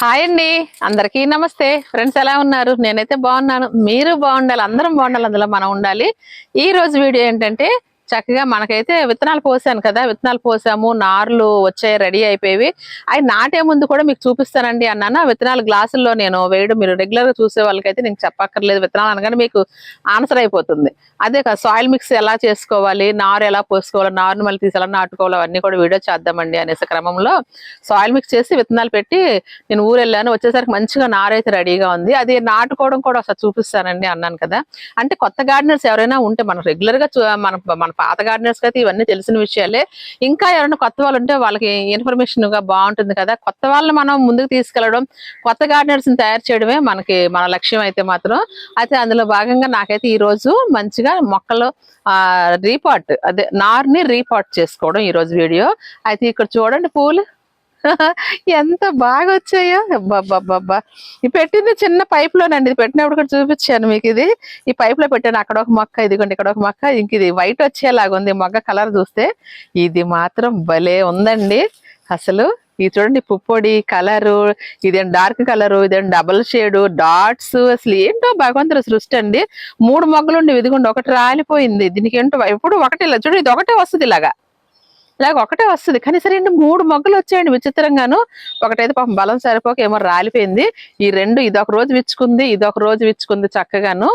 Hi అండి. అందరికీ నమస్తే. ఫ్రెండ్స్ ఎలా ఉన్నారు? నేనైతే బాగున్నాను. మీరు బాగుండాలి అందరం బాగుండాలి అందులో మనం ఉండాలి. ఈ రోజు వీడియో ఏంటంటే చక్కగా మనకైతే విత్తనాలు పోసాను కదా విత్తనాలు పోసాము నార్లు వచ్చాయి రెడీ అయిపోయి అవి నాటే ముందు కూడా మీకు చూపిస్తానండి అన్నాను? ఆ విత్తనాలు గ్లాసుల్లో నేను వేయడం మీరు రెగ్యులర్గా చూసే వాళ్ళకైతే నేను చెప్పక్కర్లేదు. విత్తనాలు అనగానే మీకు ఆన్సర్ అయిపోతుంది. అదే కదా సాయిల్ మిక్స్ ఎలా చేసుకోవాలి నారు ఎలా పోసుకోవాలి నారును మళ్ళీ తీసి ఎలా నాటుకోవాలి అవన్నీ కూడా వీడియో చేద్దామండి అనేసి క్రమంలో సాయిల్ మిక్స్ చేసి విత్తనాలు పెట్టి నేను ఊరు వెళ్ళాను వచ్చేసరికి మంచిగా నారైతే రెడీగా ఉంది. అది నాటుకోవడం కూడా ఒకసారి చూపిస్తానండి అన్నాను కదా. అంటే కొత్త గార్డెనర్స్ ఎవరైనా ఉంటే మనం రెగ్యులర్గా చూ- మన మన పాత గార్డెనర్స్ అయితే ఇవన్నీ తెలిసిన విషయాలే. ఇంకా ఎవరైనా కొత్త వాళ్ళు ఉంటే వాళ్ళకి ఇన్ఫర్మేషన్గా బాగుంటుంది కదా. కొత్త వాళ్ళని మనం ముందుకు తీసుకెళ్ళడం కొత్త గార్డెనర్స్ని తయారు చేయడమే మనకి మన లక్ష్యం అయితే మాత్రం. అయితే అందులో భాగంగా నాకైతే ఈ రోజు మంచిగా మొక్కలు ఆ రీపాట్ అదే నార్ని రీపాట్ చేసుకోవడం ఈ రోజు వీడియో. అయితే ఇక్కడ చూడండి పూలు. ఎంత బాగా వచ్చాయో అబ్బబ్బబ్బబ్బా. ఈ పెట్టింది చిన్న పైప్ లోనండి ఇది పెట్టినప్పుడు కూడా చూపించాను మీకు ఇది. ఈ పైప్లో పెట్టాను. అక్కడ ఒక మొక్క ఇదిగోండి ఇక్కడ ఒక మొక్క. ఇంక ఇది వైట్ వచ్చేలాగా ఉంది. మొగ్గ కలర్ చూస్తే ఇది మాత్రం భలే ఉందండి. అసలు ఇది చూడండి పుప్పొడి కలరు ఇదేం డార్క్ కలరు ఇదేం డబల్ షేడ్ డాట్స్. అసలు ఏంటో భగవంతుడు సృష్టి అండి. మూడు మొగ్గలు ఉండి ఇదిగోండి ఒకటి రాలిపోయింది. దీనికి ఏంటో ఎప్పుడు ఒకటి ఇలా చూడండి ఇది ఒకటే వస్తుంది ఇలాగా. ఇలాగ ఒకటే వస్తుంది. కానీ సరే అండి మూడు మొగ్గలు వచ్చాయండి విచిత్రంగాను. ఒకటైతే పాపం బలం సరిపోక ఏమో రాలిపోయింది. ఈ రెండు ఇది ఒక రోజు విచ్చుకుంది ఇది ఒక రోజు విచ్చుకుంది చక్కగాను.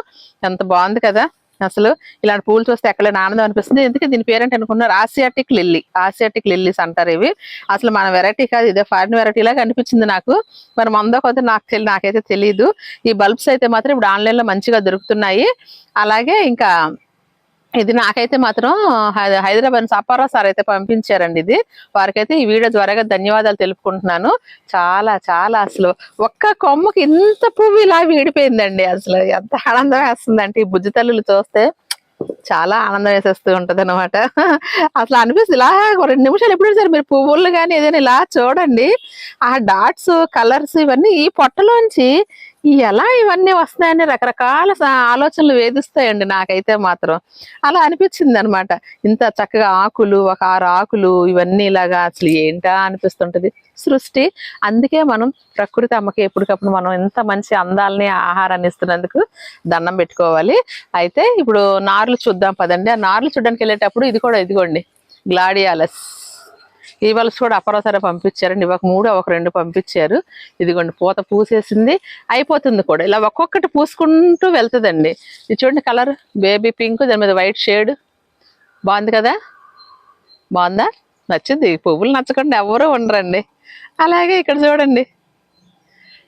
ఎంత బాగుంది కదా అసలు. ఇలాంటి పూలు చూస్తే ఎక్కడైనా ఆనందం అనిపిస్తుంది. ఎందుకంటే దీని పేరెంట్ అనుకున్నారు? Asiatic lily. ఆసియాటిక్ లిల్లీస్ అంటారు ఇవి. అసలు మన వెరైటీ కాదు ఇదే ఫారిన్ వెరైటీ లాగా అనిపించింది నాకు. మరి మందో కొద్ది నాకు తెలియదు నాకైతే తెలియదు ఈ బల్బ్స్ అయితే మాత్రం ఇప్పుడు ఆన్లైన్లో మంచిగా దొరుకుతున్నాయి. అలాగే ఇంకా ఇది నాకైతే మాత్రం హై- హైదరాబాద్ సపారా సార్ అయితే పంపించారండి ఇది. వారికైతే ఈ వీడియో ద్వారాగా ధన్యవాదాలు తెలుపుకుంటున్నాను. చాలా చాలా అసలు ఒక్క కొమ్మకి ఇంత పువ్వు ఇలా వీడిపోయిందండి అసలు. ఎంత ఆనందం వేస్తుందంటే ఈ బుజ్జి తల్లులు చూస్తే చాలా ఆనందం వేసేస్తూ ఉంటది అనమాట అసలు అనిపిస్తుంది ఇలా రెండు నిమిషాలు ఎప్పుడు సరే మీరు పువ్వులు కానీ ఏదైనా ఇలా చూడండి. ఆ డాట్స్ కలర్స్ ఇవన్నీ ఈ పొట్టలోంచి ఎలా ఇవన్నీ వస్తాయని రకరకాల ఆలోచనలు వేధిస్తాయండి నాకైతే మాత్రం. అలా అనిపించింది అనమాట ఇంత చక్కగా ఆకులు ఒక ఆరు ఆకులు ఇవన్నీ ఇలాగా అసలు ఏంటా అనిపిస్తుంటది. సృష్టి అందుకే మనం ప్రకృతి అమ్మకి ఎప్పటికప్పుడు మనం ఇంత మంచి అందాలని ఆహారాన్ని ఇస్తున్నందుకు దండం పెట్టుకోవాలి. అయితే ఇప్పుడు నార్లు చూద్దాం పదండి. ఆ నార్లు చూడడానికి వెళ్ళేటప్పుడు ఇది కూడా ఇదిగోండి. గ్లాడియాలస్. ఈ వలస కూడా అపరాసర పంపించారండి. ఒక మూడు ఒక రెండు పంపించారు. ఇదిగోండి పూత పూసేసింది. అయిపోతుంది కూడా. ఇలా ఒక్కొక్కటి పూసుకుంటూ వెళ్తుందండి. ఇది చూడండి కలర్. బేబీ పింక్ దాని మీద వైట్ షేడ్. బాగుంది కదా? బాగుందా? నచ్చింది. ఈ పువ్వులు నచ్చకుండా ఎవరూ ఉండరండి. అలాగే ఇక్కడ చూడండి.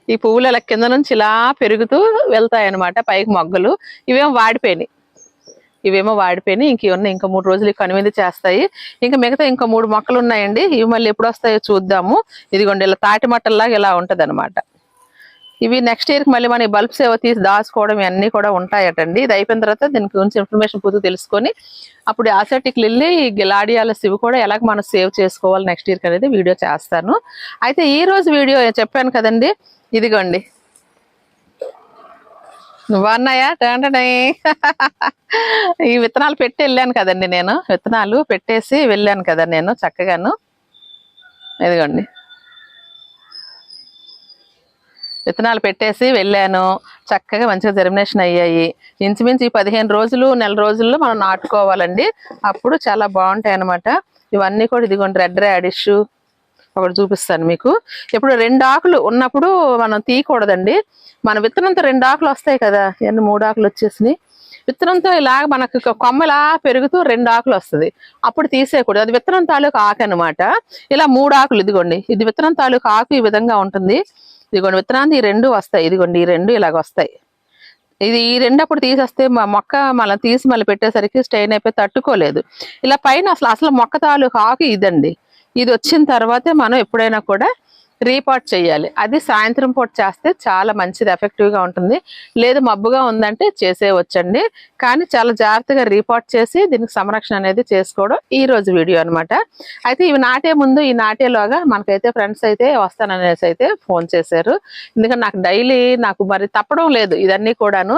ఈ పువ్వులు ఇలా కింద నుంచి ఇలా పెరుగుతూ వెళ్తాయి అన్నమాట పైకి మొగ్గలు. ఇవేం వాడిపోయినాయి. ఇవేమో వాడిపోయినాయి. ఇంక ఉన్నాయి ఇంకా మూడు రోజులు కనువిందు చేస్తాయి. ఇంకా మిగతా ఇంకా మూడు మొక్కలు ఉన్నాయండి. ఇవి మళ్ళీ ఎప్పుడు వస్తాయో చూద్దాము. ఇదిగోండి ఇలా తాటి మట్టల్లాగా ఇలా ఉంటది ఇవి నెక్స్ట్ ఇయర్కి మళ్ళీ మన బల్బ్స్ ఏవో తీసి దాచుకోవడం ఇవన్నీ కూడా ఉంటాయటండి. ఇది అయిపోయిన తర్వాత దీని గురించి ఇన్ఫర్మేషన్ పూర్తి తెలుసుకొని అప్పుడు ఆసెటిక్లు వెళ్ళి గిలాడియాల ఇవి కూడా ఎలాగ మనం సేవ్ చేసుకోవాలి నెక్స్ట్ ఇయర్కి అనేది వీడియో చేస్తాను. అయితే ఈ రోజు వీడియో చెప్పాను కదండి. ఇదిగోండి బాగున్నాయా ఈ విత్తనాలు పెట్టి వెళ్ళాను కదండి నేను. విత్తనాలు పెట్టేసి వెళ్ళాను కదా నేను చక్కగాను. ఇదిగోండి. విత్తనాలు పెట్టేసి వెళ్ళాను. చక్కగా మంచిగా జర్మినేషన్ అయ్యాయి. ఇంచుమించు ఈ పదిహేను రోజులు నెల రోజుల్లో మనం నాటుకోవాలండి. అప్పుడు చాలా బాగుంటాయి అనమాట ఇవన్నీ కూడా ఇదిగోండి రెడ్ రాడిష్ ఒకటి చూపిస్తాను మీకు. ఇప్పుడు రెండు ఆకులు ఉన్నప్పుడు మనం తీయకూడదండి. మన విత్తనంతో రెండు ఆకులు వస్తాయి కదా ఇవన్నీ మూడు ఆకులు వచ్చేసినాయి. విత్తనంతో ఇలాగ మనకు కొమ్మలా పెరుగుతూ రెండు ఆకులు వస్తుంది. అప్పుడు తీసేయకూడదు. అది విత్తనం తాలూకు ఆకు అనమాట ఇలా మూడు ఆకులు ఇదిగోండి. ఇది విత్తనం తాలూకు ఆకు ఈ విధంగా ఉంటుంది. ఇదిగోండి విత్తనాన్ని ఈ రెండు వస్తాయి. ఇదిగోండి ఈ రెండు ఇలాగ వస్తాయి. ఇది ఈ రెండు అప్పుడు తీసేస్తే మా మొక్క మళ్ళీ తీసి మళ్ళీ పెట్టేసరికి స్టెయిన్ అయిపోయి తట్టుకోలేదు. ఇలా పైన అసలు అసలు మొక్క తాలూకు ఆకు ఇదండి. ఇది వచ్చిన తర్వాతే మనం ఎప్పుడైనా కూడా రీపాట్ చేయాలి. అది సాయంత్రం పూట చేస్తే చాలా మంచిది ఎఫెక్టివ్గా ఉంటుంది. లేదు మబ్బుగా ఉందంటే చేసేవచ్చండి కానీ చాలా జాగ్రత్తగా రీపాట్ చేసి దీనికి సంరక్షణ అనేది చేసుకోవడం ఈ రోజు వీడియో అన్నమాట. అయితే ఇవి నాటే ముందు ఈ నాటేలోగా మనకైతే ఫ్రెండ్స్ అయితే వస్తాననేసి అయితే ఫోన్ చేశారు. ఎందుకంటే నాకు డైలీ నాకు మరి తప్పడం లేదు ఇదన్నీ కూడాను.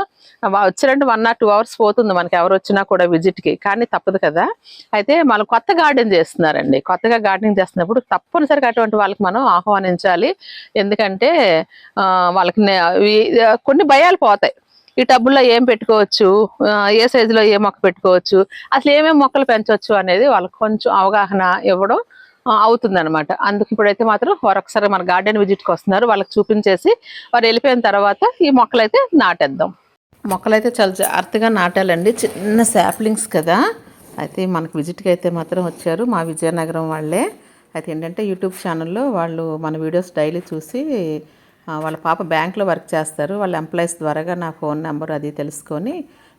వచ్చినట్టు వన్ ఆర్ టూ అవర్స్ పోతుంది మనకి ఎవరు వచ్చినా కూడా విజిట్కి. కానీ తప్పదు కదా. అయితే మనం కొత్త గార్డెన్ చేస్తున్నారండి. కొత్తగా గార్డెనింగ్ చేస్తున్నప్పుడు తప్పనిసరిగా అటువంటి వాళ్ళకి మనం ఆహ్వానం ఆహ్వానించాలి ఎందుకంటే వాళ్ళకి కొన్ని భయాలు పోతాయి. ఈ టబ్బుల్లో ఏం పెట్టుకోవచ్చు? ఏ సైజులో ఏ మొక్క పెట్టుకోవచ్చు? అసలు ఏమేమి మొక్కలు పెంచవచ్చు అనేది వాళ్ళకి కొంచెం అవగాహన ఇవ్వడం అవుతుందన్నమాట. అందుకు ఇప్పుడైతే మాత్రం వారు ఒకసారి మన గార్డెన్ విజిట్కి వస్తున్నారు. వాళ్ళకి చూపించేసి వారు వెళ్ళిపోయిన తర్వాత ఈ మొక్కలు అయితే నాటేద్దాం. మొక్కలైతే చాలా జాగ్రత్తగా నాటాలండి. చిన్న శాప్లింగ్స్ కదా. అయితే మనకు విజిట్కి అయితే మాత్రం వచ్చారు మా విజయనగరం వాళ్ళే. అయితే ఏంటంటే యూట్యూబ్ ఛానల్లో వాళ్ళు మన వీడియోస్ డైలీ చూసి వాళ్ళ పాప బ్యాంక్లో వర్క్ చేస్తారు. వాళ్ళ ఎంప్లాయీస్ ద్వారాగా నా ఫోన్ నెంబర్ అది తెలుసుకొని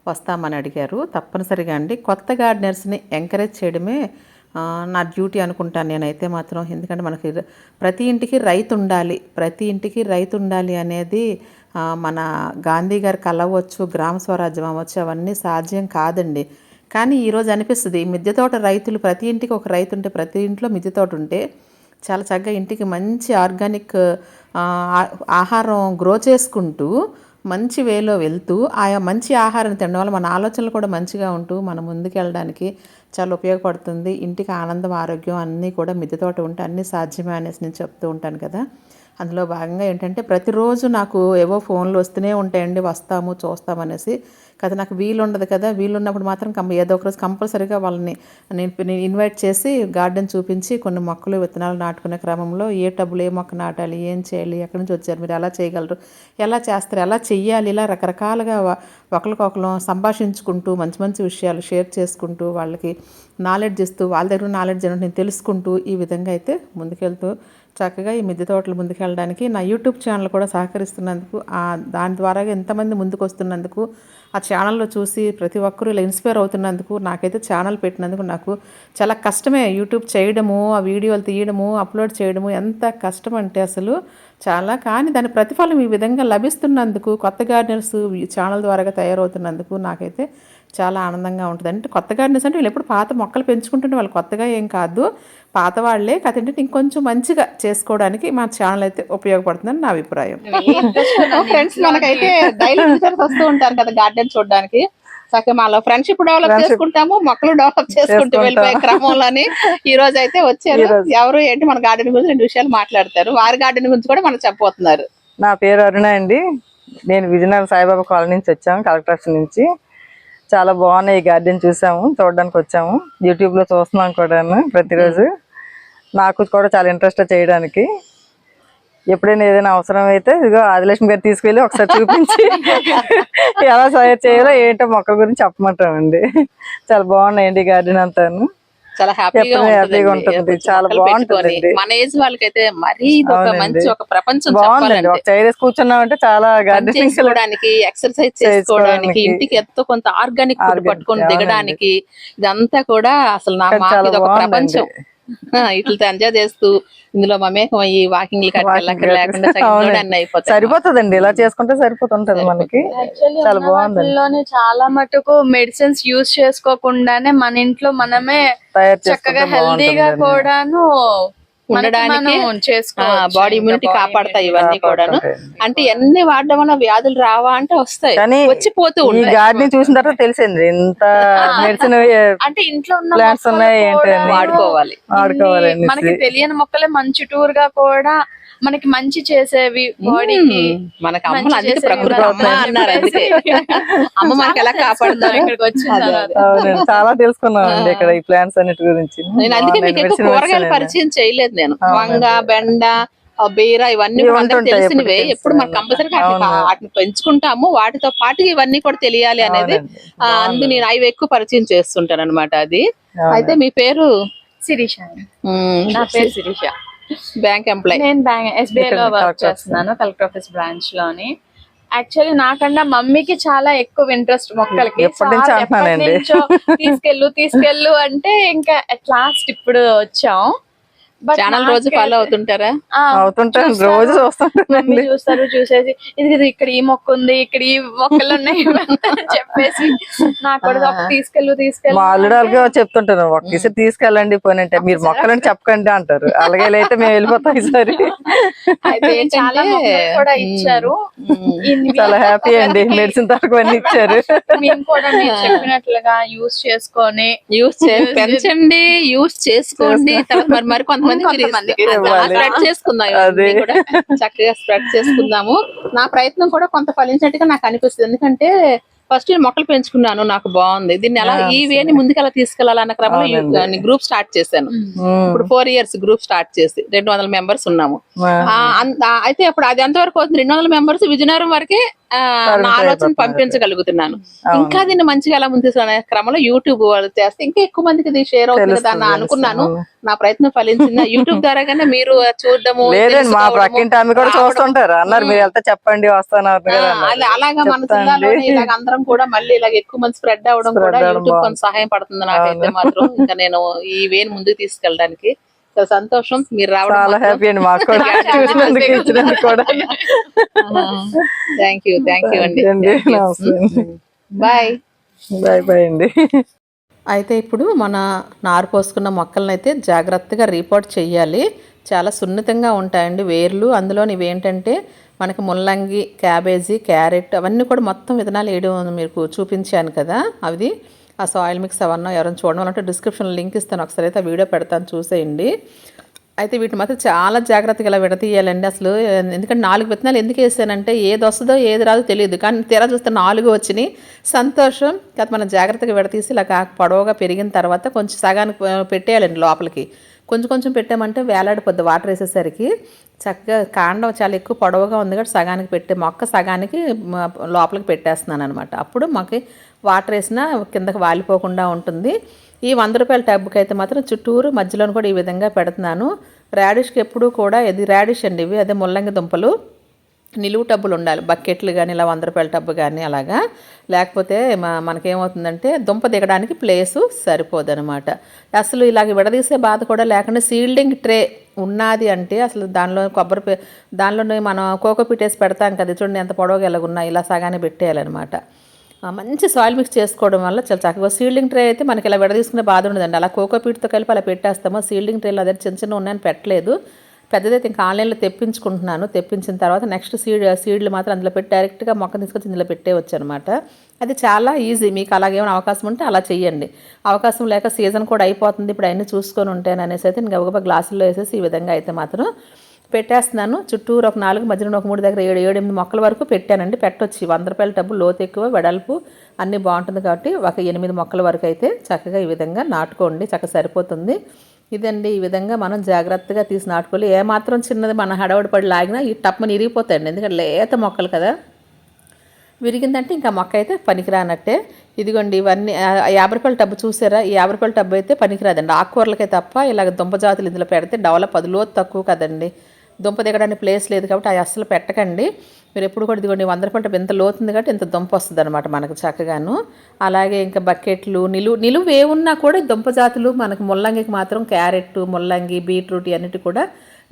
వస్తామని అడిగారు. తప్పనిసరిగా అండి. కొత్త గార్డెనర్స్ని ఎంకరేజ్ చేయడమే నా డ్యూటీ అనుకుంటాను నేనైతే మాత్రం. ఎందుకంటే మనకి ప్రతి ఇంటికి రైతు ఉండాలి. ప్రతి ఇంటికి రైతు ఉండాలి అనేది మన గాంధీ గారి కలవచ్చు గ్రామ స్వరాజ్యం అవ్వచ్చు అవన్నీ సాధ్యం కాదండి. కానీ ఈరోజు అనిపిస్తుంది మిద్దె తోట రైతులు ప్రతి ఇంటికి ఒక రైతు ఉంటే ప్రతి ఇంట్లో మిద్దె తోట ఉంటే చాలా చక్కగా ఇంటికి మంచి ఆర్గానిక్ ఆహారం గ్రో చేసుకుంటూ మంచి వేలో వెళ్తూ ఆయా మంచి ఆహారం తినడం వల్ల మన ఆలోచనలు కూడా మంచిగా ఉంటూ మనం ముందుకెళ్ళడానికి చాలా ఉపయోగపడుతుంది. ఇంటికి ఆనందం ఆరోగ్యం అన్నీ కూడా మిద్దె తోట ఉంటే అన్నీ సాధ్యమే అనేసి నేను చెప్తూ ఉంటాను కదా. అందులో భాగంగా ఏంటంటే ప్రతిరోజు నాకు ఏవో ఫోన్లు వస్తూనే ఉంటాయండి వస్తాము చూస్తామనేసి. కదా నాకు వీలు ఉండదు కదా వీలు ఉన్నప్పుడు మాత్రం కం ఏదో ఒక రోజు కంపల్సరీగా వాళ్ళని నేను ఇన్వైట్ చేసి గార్డెన్ చూపించి కొన్ని మొక్కలు విత్తనాలు నాటుకునే క్రమంలో ఏ టబ్బులు ఏ మొక్క నాటాలి ఏం చేయాలి ఎక్కడి నుంచి వచ్చారు మీరు ఎలా చేయగలరు ఎలా చేస్తారు ఎలా చెయ్యాలి ఇలా రకరకాలుగా ఒకరికొకరు సంభాషించుకుంటూ మంచి మంచి విషయాలు షేర్ చేసుకుంటూ వాళ్ళకి నాలెడ్జ్ ఇస్తూ వాళ్ళ దగ్గర నాలెడ్జ్ ఏంటో నేను తెలుసుకుంటూ ఈ విధంగా అయితే ముందుకెళ్తూ చక్కగా ఈ మిద్దె తోటలు ముందుకెళ్ళడానికి నా యూట్యూబ్ ఛానల్ కూడా సహకరిస్తున్నందుకు ఆ దాని ద్వారా ఎంతమంది ముందుకు వస్తున్నందుకు ఆ ఛానల్లో చూసి ప్రతి ఒక్కరూ ఇలా ఇన్స్పైర్ అవుతున్నందుకు నాకైతే ఛానల్ పెట్టినందుకు నాకు చాలా కష్టమే యూట్యూబ్ చేయడము ఆ వీడియోలు తీయడము అప్లోడ్ చేయడము ఎంత కష్టం అంటే అసలు చాలా. కానీ దాని ప్రతిఫలం ఈ విధంగా లభిస్తున్నందుకు కొత్త గార్డెనర్స్ ఛానల్ ద్వారా తయారవుతున్నందుకు నాకైతే చాలా ఆనందంగా ఉంటుంది. అంటే కొత్త గార్డెనర్స్ అంటే వీళ్ళు ఎప్పుడు పాత మొక్కలు పెంచుకుంటుంటే వాళ్ళు కొత్తగా ఏం కాదు. పాత వాళ్ళే కాదంటే ఇంకొంచెం మంచిగా చేసుకోవడానికి మా ఛానల్ అయితే ఉపయోగపడుతుందని నా అభిప్రాయం. ఫ్రెండ్స్ మనకైతే డైలీ విజిటర్స్ వస్తూ ఉంటారు కదా గార్డెన్ చూడడానికి. చక్కగా మాలో ఫ్రెండ్షిప్ డెవలప్ చేసుకుంటాము మొక్కలు డెవలప్ చేసుకుంటూ. వెళ్ళిపోయే క్రమంలోని. ఈ రోజు అయితే వచ్చారు. ఎవరు ఏంటి మన గార్డెన్ గురించి రెండు విషయాలు మాట్లాడతారు. వారి గార్డెన్ గురించి కూడా మనకు చెప్పబోతున్నారు. నా పేరు అరుణ అండి. నేను విజయనగరం సాయిబాబా కాలనీ నుంచి వచ్చాము కలెక్టర్స్ నుంచి. చాలా బాగున్నాయి ఈ గార్డెన్ చూసాము చూడడానికి వచ్చాము. యూట్యూబ్లో చూస్తున్నాం కూడా ప్రతిరోజు. నాకు కూడా చాలా ఇంట్రెస్ట్ చేయడానికి. ఎప్పుడైనా ఏదైనా అవసరం అయితే ఇదిగో ఆదిలక్ష్మి గారు తీసుకెళ్ళి ఒకసారి చూపించి ఎలా తయారు చేయాలో ఏంటో మొక్కల గురించి చెప్పమంటామండి. చాలా బాగున్నాయండి గార్డెన్ అంతాను. చాలా హ్యాపీగా ఉంటుంది. చాలా బాగుంటుందండి. మన ఏజ్ వాళ్ళకైతే మరీ ఒక. మంచి ఒక ప్రపంచం బాగుందండి ఒక చైర్ వేసి కూర్చున్నామంటే చాలా గార్డెనింగ్ చేసుకోవడానికి ఎక్సర్సైజ్ చేసుకోవడానికి ఇంటికి ఎంతో కొంత ఆర్గానిక్ పట్టుకొని. దిగడానికి ఇదంతా కూడా అసలు నా మాకు ఒక. ప్రపంచం ఇట్లతో ఎంజాయ్ చేస్తూ ఇందులో మమేకం అయ్యి వాకింగ్ లేకుండా అయిపోతాయి సరిపోతుందండి ఇలా చేసుకుంటే సరిపోతుంటది మనకి చాలా. వాటిల్లోనే చాలా మటుకు మెడిసిన్స్ యూజ్ చేసుకోకుండానే మన ఇంట్లో మనమే చక్కగా హెల్దీగా. కూడాను ఉండడానికి. బాడీ ఇమ్యూనిటీ కాపాడతాయి ఇవన్నీ కూడాను. అంటే ఎన్ని వాడడం వల్ల వ్యాధులు రావా అంటే వస్తాయి. కానీ వచ్చిపోతూ ఉంటాయి గార్డెన్ చూసిన తర్వాత తెలిసింది. ఇంత మెడిసిన్ అంటే ఇంట్లో ఉన్న మొక్కలు ఉన్నాయి. వాడుకోవాలి. వాడుకోవాలి మనకి తెలియని మొక్కలే మంచి టూర్గా కూడా మనకి మంచి చేసేవి బాడీకి. మనకి అమ్మలు మంచి అందుకే చేసేవి ప్రకృతి అమ్మ ఉన్నాయి. అన్నారు అందుకే. అమ్మ మనకి ఎలా కాపాడుతారు ఇక్కడికి వచ్చిన చాలా తెలుసుకున్నామండి ఇక్కడ ఈ ప్లాంట్స్ అన్నిటి గురించి. నేను అందుకే మీకు ఎక్కువ కూరగాయలు పరిచయం చేయలేదు నేను. వంగ బెండ ఆ బీర ఇవన్నీ తెలిసినవే. ఎప్పుడు మనకు. కంపల్సరీగా. వాటిని పెంచుకుంటాము. వాటితో పాటు ఇవన్నీ కూడా తెలియాలి అనేది అందు నేను అవి ఎక్కువ పరిచయం చేస్తుంటాను అనమాట అది. అయితే మీ పేరు? శిరీష నా పేరు శిరీష. బ్యాంక్ ఎంప్లాయ్ నేను బ్యాంక్ ఎస్బీఐ లో ఇక్కడ వర్క్ చేస్తున్నాను కలెక్టర్ ఆఫీస్ బ్రాంచ్లోని. యాక్చువల్లీ నాకన్నా మమ్మీకి చాలా ఎక్కువ ఇంట్రెస్ట్ మొక్కలకి. తీసుకెళ్ళు తీసుకెళ్ళు అంటే ఇంకా అట్ లాస్ట్ ఇప్పుడు వచ్చాం. ఛానల్ రోజు ఫాలో అవుతుంటారా? అవుతుంటాను చూస్తారు. రోజు చూస్తుంటానండి చూస్తారు చూసేసి. ఇది ఇక్కడ ఈ మొక్క ఉంది ఇక్కడ ఈ మొక్కలు ఉన్నాయి అని చెప్పేసి నాకు కూడా తీసుకెళ్ళు తీసుకెళ్ళు వాళ్ళకి చెప్తుంటాను ఒక్కసారి తీసుకెళ్ళండి పోనీ అంటే. మీరు మొక్కలని చెప్పకండి అంటారు. అలాగే అయితే మేము వెళ్ళిపోతాం ఈసారి. అయితే చాలా కూడా ఇచ్చారు. ఇన్ని చాలా హ్యాపీ అండి. మెడిసిన్ తరకు అన్ని ఇచ్చారు. మేము కూడా మీరు చెప్పినట్లుగా యూస్ చేసుకొని యూస్ పెంచండి యూస్ చేసుకోండి. తర్వాత మరి మరి కొంతమంది. స్ప్రెడ్ చేసుకుందాం. చక్కగా స్ప్రెడ్ చేసుకుందాము. నా ప్రయత్నం కూడా కొంత ఫలించినట్టుగా నాకు అనిపిస్తుంది. ఎందుకంటే ఫస్ట్ నేను మొక్కలు పెంచుకున్నాను. నాకు బాగుంది. దీన్ని ఎలా ఈ వేని ముందుకు ఎలా తీసుకెళ్ళాలన్న క్రమంలో గ్రూప్ స్టార్ట్ చేశాను. ఇప్పుడు ఫోర్ ఇయర్స్ గ్రూప్ స్టార్ట్ చేసి రెండు వందల మెంబర్స్ ఉన్నాము. అయితే అప్పుడు అది ఎంతవరకు అవుతుంది? రెండు వందల మెంబర్స్ విజయనగరం వరకే నా ఆలోచన. పంపించగలుగుతున్నాను. ఇంకా దీన్ని మంచిగా ఎలా ముందు తీసుకునే క్రమంలో యూట్యూబ్ వాళ్ళు చేస్తే ఇంకా ఎక్కువ మందికి ఇది షేర్ అవుతుంది కదా అనుకున్నాను. నా ప్రయత్నం ఫలించింది యూట్యూబ్ ద్వారాగానే మీరు చూడడము మా కూడా. చూస్తుంటారు అన్నారు మీరు వెళ్తే చెప్పండి వస్తాను అలాగా మన ఇలాగ అందరం కూడా మళ్ళీ ఇలాగ ఎక్కువ మంది స్ప్రెడ్ అవడం కూడా యూట్యూబ్. కొంత సహాయం పడుతుంది నాకైతే మాత్రం ఇంకా నేను ఈ వేని ముందుకు తీసుకెళ్ళడానికి చాలా సంతోషం. మీరు రావడం చాలా హ్యాపీ అండి మాకు చూసినందుకు ఇచ్చినందుకు కూడా. థ్యాంక్ యూ థ్యాంక్ యూ అండి. బాయ్ బాయ్ బాయ్ అండి. అయితే ఇప్పుడు మన నారు పోసుకున్న మొక్కలను అయితే జాగ్రత్తగా రిపోర్ట్ చేయాలి చాలా సున్నితంగా ఉంటాయండి వేర్లు. అందులోని ఇవేంటంటే మనకి ముల్లంగి క్యాబేజీ క్యారెట్ అవన్నీ కూడా మొత్తం విత్తనాలు వేయడం మీకు చూపించాను కదా అవి ఆ సాయిల్ మిక్స్ అవన్నీ ఎవరైనా చూడడం వల్ల డిస్క్రిప్షన్లో లింక్ ఇస్తాను. ఒకసారి అయితే వీడియో పెడతాను చూసేయండి. అయితే వీటిని మాత్రం చాలా జాగ్రత్తగా ఇలా విడతీయాలండి అసలు. ఎందుకంటే నాలుగు విత్తనాలు ఎందుకు వేసానంటే ఏది వస్తుందో ఏది రాదో తెలియదు. కానీ తెర చూస్తే నాలుగు వచ్చినాయి. సంతోషం. కాదు మనం జాగ్రత్తగా విడతీసి ఇలా పొడవగా పొడవుగా పెరిగిన తర్వాత కొంచెం సగానికి పెట్టేయాలండి లోపలికి. కొంచెం కొంచెం పెట్టామంటే వేలాడిపోద్ది వాటర్ వేసేసరికి. చక్కగా కాండం చాలా ఎక్కువ పొడవుగా ఉంది కాబట్టి సగానికి పెట్టే మొక్క సగానికి లోపలికి పెట్టేస్తున్నాను అనమాట అప్పుడు మాకు వాటర్ వేసినా కిందకి వాలిపోకుండా ఉంటుంది. ఈ వంద రూపాయల టబ్కి అయితే మాత్రం చుట్టూరు మధ్యలోని కూడా ఈ విధంగా పెడుతున్నాను. రాడిష్కి ఎప్పుడూ కూడా ఇది రాడిష్ అండి ఇవి. అదే ముల్లంగి దుంపలు. నిలువు టబ్బులు ఉండాలి. బకెట్లు కానీ ఇలా వంద రూపాయల టబ్బు కానీ అలాగా. లేకపోతే మా మనకేమవుతుందంటే దుంప దిగడానికి ప్లేసు సరిపోదనమాట. అసలు ఇలాగ విడదీసే బాధ కూడా లేకుండా సీల్డింగ్ ట్రే ఉన్నది అంటే అసలు దానిలో కొబ్బరి దానిలోనే మనం కోకో పిటేసి పెడతాం కదా. చూడండి ఎంత పొడవుగా ఎలాగున్నా ఇలా సగానే పెట్టేయాలన్నమాట. మంచి సాయిల్ మిక్స్ చేసుకోవడం వల్ల చాలా చక్కగా సీల్డింగ్ ట్రే అయితే మనకి ఇలా విడదీసుకునే బాధ ఉండదండి. అలా కోకో పీట్తో కలిపి అలా పెట్టేస్తామో. సీల్డింగ్ ట్రేలో అదే చిన్న చిన్న ఉన్నాయని పెట్టలేదు. పెద్దదైతే ఇంకా ఆన్లైన్లో తెప్పించుకుంటున్నాను. తెప్పించిన తర్వాత నెక్స్ట్ సీడ్ సీడ్లు మాత్రం అందులో పెట్టి డైరెక్ట్గా మొక్క తీసుకొచ్చి ఇందులో పెట్టేవచ్చు అనమాట అది చాలా ఈజీ మీకు అలాగేమైనా అవకాశం ఉంటే అలా చేయండి అవకాశం లేక సీజన్ కూడా అయిపోతుంది. ఇప్పుడు అన్నీ చూసుకొని ఉంటాను అనేసి అయితే నేను గబగబా గ్లాసుల్లో వేసేసి ఈ విధంగా అయితే మాత్రం పెట్టేస్తున్నాను. చుట్టూరు ఒక నాలుగు మధ్యలో ఒక మూడు దగ్గర ఏడు ఏడు ఎనిమిది మొక్కల వరకు పెట్టానండి. పెట్టొచ్చి. వంద రూపాయల డబ్బు లోతు ఎక్కువ వెడల్పు అన్నీ బాగుంటుంది కాబట్టి ఒక ఎనిమిది మొక్కల వరకు అయితే చక్కగా ఈ విధంగా నాటుకోండి. చక్కగా సరిపోతుంది. ఇదండి ఈ విధంగా మనం జాగ్రత్తగా తీసి నాటుకోవాలి. ఏమాత్రం చిన్నది మన హడవడి పడి లాగినా ఈ టప్మని ఇరిగిపోతాయండి ఎందుకంటే లేత మొక్కలు కదా. విరిగిందంటే ఇంకా మొక్క అయితే పనికిరానట్టే. ఇదిగోండి ఇవన్నీ యాభై రూపాయల టబ్బు చూసారా? ఈ యాభై రూపాయల టబ్బు అయితే పనికిరాదండి. ఆకుకూరలకే తప్ప ఇలాగ దుంప జాతులు ఇందులో పెడితే డెవలప్ అది లోతు తక్కువ కదండి. దుంప దిగడానికి ప్లేస్ లేదు కాబట్టి అవి అస్సలు పెట్టకండి. మీరు ఎప్పుడు కూడా ఇదిగోండి వంద రూపాయల ఇంత ఎంత లోతుంది కాబట్టి ఇంత దుంప వస్తుంది అనమాట మనకు చక్కగాను. అలాగే ఇంకా బకెట్లు నిలువు నిలువు ఏమున్నా ఉన్నా కూడా దుంప జాతులు మనకు ముల్లంగికి మాత్రం క్యారెట్ ముల్లంగి బీట్రూట్ ఇవన్నిటి కూడా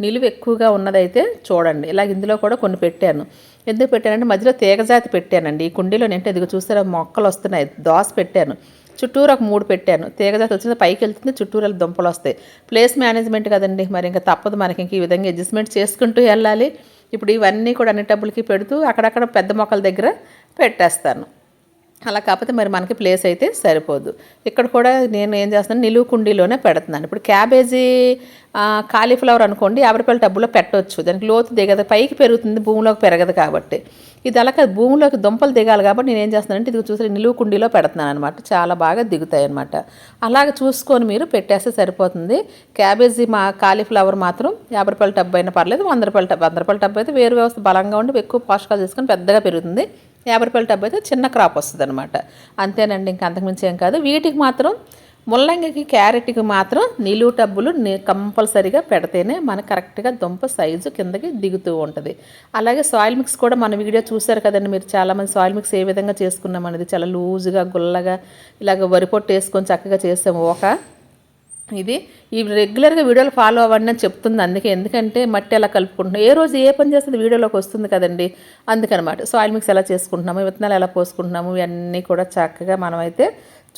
నిలువ ఎక్కువగా ఉన్నదైతే చూడండి. ఇలాగ ఇందులో కూడా కొన్ని పెట్టాను. ఎందుకు పెట్టానంటే మధ్యలో తీగజాతి పెట్టానండి. ఈ కుండీలో నేను ఇదిగో చూస్తారా మొక్కలు వస్తున్నాయి దోస పెట్టాను. చుట్టూరు ఒక మూడు పెట్టాను. తీగజాతి వచ్చింది పైకి వెళ్తుంది చుట్టూరు దుంపలు వస్తాయి. ప్లేస్ మేనేజ్మెంట్ కదండి మరి ఇంకా తప్పదు మనకి. ఇంక ఈ విధంగా అడ్జస్ట్మెంట్ చేసుకుంటూ వెళ్ళాలి. ఇప్పుడు ఇవన్నీ కూడా అన్ని టబ్బులకి పెడుతూ అక్కడక్కడ పెద్ద మొక్కల దగ్గర పెట్టేస్తాను. అలా కాకపోతే మరి మనకి ప్లేస్ అయితే సరిపోదు. ఇక్కడ కూడా నేను ఏం చేస్తున్నాను నిలువు కుండీలోనే పెడుతున్నాను. ఇప్పుడు క్యాబేజీ కాలీఫ్లవర్ అనుకోండి యాభై రూపాయల డబ్బులో పెట్టవచ్చు దానికి లోతు దిగదు పైకి పెరుగుతుంది భూమిలోకి పెరగదు కాబట్టి. ఇది అలా కాదు భూమిలోకి దుంపలు దిగాలి కాబట్టి నేను ఏం చేస్తానంటే ఇది చూసి నిలువు కుండీలో పెడుతున్నాను అనమాట చాలా బాగా దిగుతాయి అనమాట అలాగ చూసుకొని మీరు పెట్టేస్తే సరిపోతుంది. క్యాబేజీ మా కాలీఫ్లవర్ మాత్రం యాభై రూపాయల టబ్బు అయినా పర్లేదు వంద రూపాయల టబ్బు వంద రూపాయల టబ్బు అయితే వేరు వ్యవస్థ బలంగా ఉండి ఎక్కువ పోషకాలు తీసుకొని పెద్దగా పెరుగుతుంది. యాభై రూపాయల టబ్ అయితే చిన్న క్రాప్ వస్తుంది అనమాట అంతేనండి ఇంకా అంతకుమించి ఏం కాదు. వీటికి మాత్రం ముల్లంగికి క్యారెట్కి మాత్రం నిలువు టబ్బులు కంపల్సరీగా పెడితేనే మనకు కరెక్ట్గా దుంప సైజు కిందకి దిగుతూ ఉంటుంది. అలాగే సాయిల్ మిక్స్ కూడా మన వీడియో చూసారు కదండి మీరు. చాలామంది సాయిల్ మిక్స్ ఏ విధంగా చేసుకున్నాం అనేది చాలా లూజుగా గుల్లగా ఇలాగ వరి పొట్టు వేసుకొని చక్కగా చేసాము. ఒక ఇది ఈ రెగ్యులర్గా వీడియోలు ఫాలో అవ్వండి అని చెప్తుంది అందుకే. ఎందుకంటే మట్టి ఎలా కలుపుకుంటున్నాం. ఏ రోజు ఏ పని చేస్తుంది వీడియోలోకి వస్తుంది కదండి. అందుకనమాట. సాయిల్ మిక్స్ ఎలా చేసుకుంటున్నాము? విత్తనాలు ఎలా పోసుకుంటున్నాము? ఇవన్నీ కూడా చక్కగా మనమైతే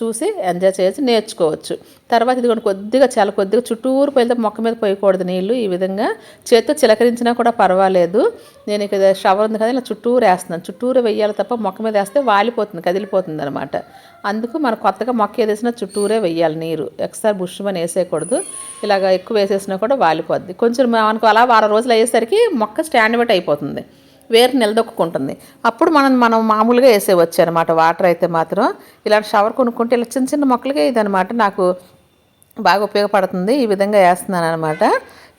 చూసి ఎంజాయ్ చేసి నేర్చుకోవచ్చు. తర్వాత ఇదిగోండి కొద్దిగా చాలా కొద్దిగా చుట్టూరు పోయితే మొక్క మీద పోయకూడదు నీళ్ళు ఈ విధంగా. చేతితో చిలకరించినా కూడా పర్వాలేదు. నేను ఇక్కడ షవర్ ఉంది కదా ఇలా చుట్టూరు వేస్తున్నాను. చుట్టూరు వెయ్యాలి తప్ప మొక్క మీద వేస్తే వాలిపోతుంది కదిలిపోతుంది అనమాట అందుకు మనం కొత్తగా మొక్క ఏదేసినా చుట్టూరే వెయ్యాలి నీరు. ఎక్స్ట్రా బుష్మని వేసేయకూడదు. ఇలాగ ఎక్కువ వేసేసినా కూడా వాలిపోద్ది. కొంచెం మనకు అలా వారం రోజులు అయ్యేసరికి మొక్క స్టాండ్ బట్ అయిపోతుంది. వేరు నిలదొక్కుంటుంది అప్పుడు మనం మనం మామూలుగా వేసేవచ్చు అనమాట వాటర్ అయితే మాత్రం ఇలాంటి షవర్ కొనుక్కుంటే ఇలా చిన్న చిన్న మొక్కలుగా ఇదనమాట నాకు బాగా ఉపయోగపడుతుంది. ఈ విధంగా వేస్తున్నాను అనమాట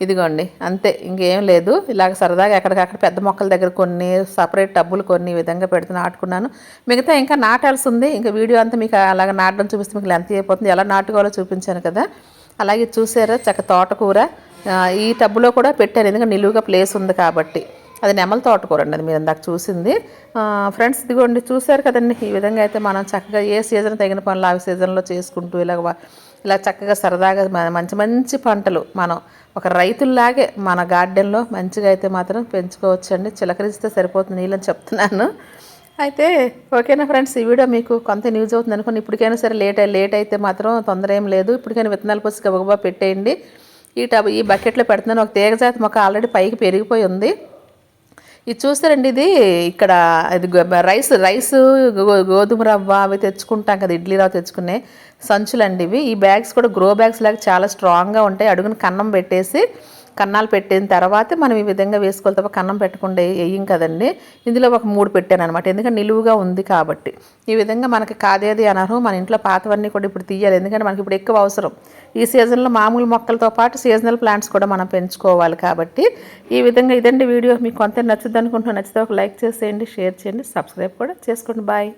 ఇదిగోండి. అంతే. ఇంకేం లేదు. ఇలాగ సరదాగా ఎక్కడికక్కడ పెద్ద మొక్కల దగ్గర కొన్ని సపరేట్ టబ్బులు కొన్ని విధంగా పెడుతూ నాటుకున్నాను. మిగతా ఇంకా నాటాల్సి ఉంది ఇంకా వీడియో అంతా మీకు అలాగ నాటడం చూపిస్తే మీకు లెంత్ అయిపోతుంది. ఎలా నాటుకోవాలో చూపించాను కదా. అలాగే చూసారా? చక్క తోటకూర. ఈ టబ్బులో కూడా పెట్టాను ఎందుకంటే నిలువుగా ప్లేస్ ఉంది కాబట్టి. అది నెమల తోటకూర అండి అది మీరు ఇందాక చూసింది. ఫ్రెండ్స్ ఇదిగోండి చూశారు కదండి ఈ విధంగా అయితే మనం చక్కగా ఏ సీజన్ తగిన పనులు ఆ సీజన్లో చేసుకుంటూ ఇలాగ ఇలా చక్కగా సరదాగా మంచి మంచి పంటలు మనం ఒక రైతుల్లాగే మన గార్డెన్లో మంచిగా అయితే మాత్రం పెంచుకోవచ్చండి. చిలకరిస్తే సరిపోతుంది నీళ్ళని చెప్తున్నాను. అయితే ఓకేనా ఫ్రెండ్స్ ఈ వీడియో మీకు కొంత న్యూస్ అవుతుంది అనుకోండి ఇప్పటికైనా సరే లేట్ లేట్ అయితే మాత్రం తొందర ఏం లేదు. ఇప్పటికైనా విత్తనాలు పోసి గబగబా పెట్టేయండి. ఈ టబ్ ఈ బకెట్లో పెడుతున్నాను ఒక తీగజాతి మొక్క ఆల్రెడీ పైకి పెరిగిపోయి ఉంది. ఇది చూస్తారండి ఇది ఇక్కడ ఇది రైస్ రైస్ గో- గోధుమ రవ్వ అవి తెచ్చుకుంటాం కదా ఇడ్లీ రవ్వ తెచ్చుకునే సంచులండి ఇవి. ఈ బ్యాగ్స్ కూడా గ్రో బ్యాగ్స్ లాగా చాలా స్ట్రాంగ్గా ఉంటాయి. అడుగున కన్నం పెట్టేసి కన్నాలు పెట్టిన తర్వాత మనం ఈ విధంగా వేసుకోవాలి తప్ప కన్నం పెట్టకుండా వేయం కదండి. ఇందులో ఒక మూడు పెట్టాను అనమాట ఎందుకంటే నిలువుగా ఉంది కాబట్టి. ఈ విధంగా మనకి కాదేది అనరు. మన ఇంట్లో పాతవన్నీ కూడా ఇప్పుడు తీయాలి. ఎందుకంటే మనకి ఇప్పుడు ఎక్కువ అవసరం. ఈ సీజన్లో మామూలు మొక్కలతో పాటు సీజనల్ ప్లాంట్స్ కూడా మనం పెంచుకోవాలి కాబట్టి. ఈ విధంగా ఇదండి వీడియో. మీకు కొంత నచ్చుద్ది అనుకుంటున్నాను. నచ్చితే ఒక లైక్ చేసేయండి షేర్ చేయండి సబ్స్క్రైబ్ కూడా చేసుకోండి. బాయ్.